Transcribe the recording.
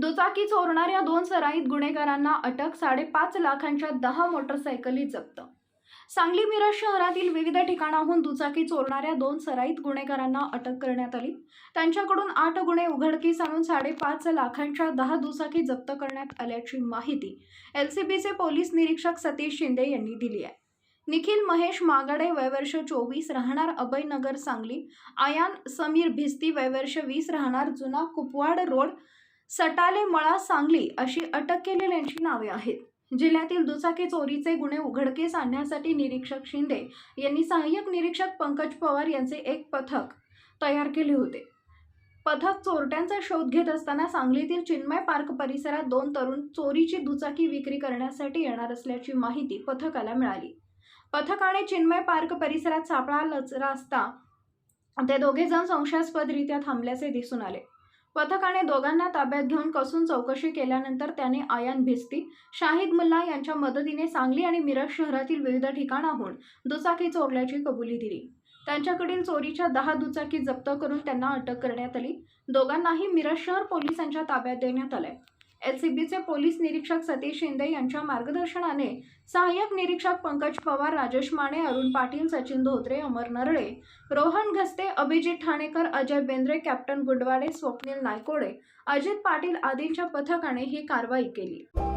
दुचाकी चोरणाऱ्या दोन सराईत गुन्हेगारांना अटक साडेपाच लाखांच्या दहा मोटरसायकली जप्त. सांगली मिरज शहरातील विविध ठिकाणाहून दुचाकी चोरणाऱ्या दोन सराईत गुन्हेगारांना अटक करण्यात आली. त्यांच्याकडून आठ गुन्हे उघडकीस आणून साडेपाच लाखांच्या दहा दुचाकी जप्त करण्यात आल्याची माहिती एलसीबीचे पोलीस निरीक्षक सतीश शिंदे यांनी दिली आहे. निखिल महेश मागाडे वयवर्ष चोवीस राहणार अभयनगर सांगली आयान समीर भिस्ती वयवर्ष वीस राहणार जुना कुपवाड रोड सटाले मळा सांगली अशी अटक केलेल्यांची नावे आहेत. जिल्ह्यातील दुचाकी चोरीचे गुन्हे उघडकीस आणण्यासाठी निरीक्षक शिंदे यांनी सहाय्यक निरीक्षक पंकज पवार यांचे एक पथक तयार केले होते. पथक चोरट्यांचा शोध घेत असताना सांगलीतील चिन्मय पार्क परिसरात दोन तरुण चोरीची दुचाकी विक्री करण्यासाठी येणार असल्याची माहिती पथकाला मिळाली. पथकाने चिन्मय पार्क परिसरात सापळा लचरा असता ते दोघे जण संशयास्पदरित्या थांबल्याचे दिसून आले. पथकाने दोघांना ताब्यात घेऊन कसून चौकशी केल्यानंतर त्याने आयान भिस्ती शाहिद मुल्ला यांच्या मदतीने सांगली आणि मिरज शहरातील विविध ठिकाणाहून दुचाकी चोरल्याची कबुली दिली. त्यांच्याकडील चोरीच्या दहा दुचाकी जप्त करून त्यांना अटक करण्यात आली. दोघांनाही मिरज शहर पोलिसांच्या ताब्यात देण्यात आलंय. एलसीबीचे पोलीस निरीक्षक सतीश शिंदे यांच्या मार्गदर्शनाने सहाय्यक निरीक्षक पंकज पवार राजेश माने अरुण पाटील सचिन धोत्रे अमर नरळे रोहन घस्ते अभिजित ठाणेकर अजय बेंद्रे कॅप्टन गुंडवाडे स्वप्नील नायकोडे अजित पाटील आदींच्या पथकाने ही कारवाई केली.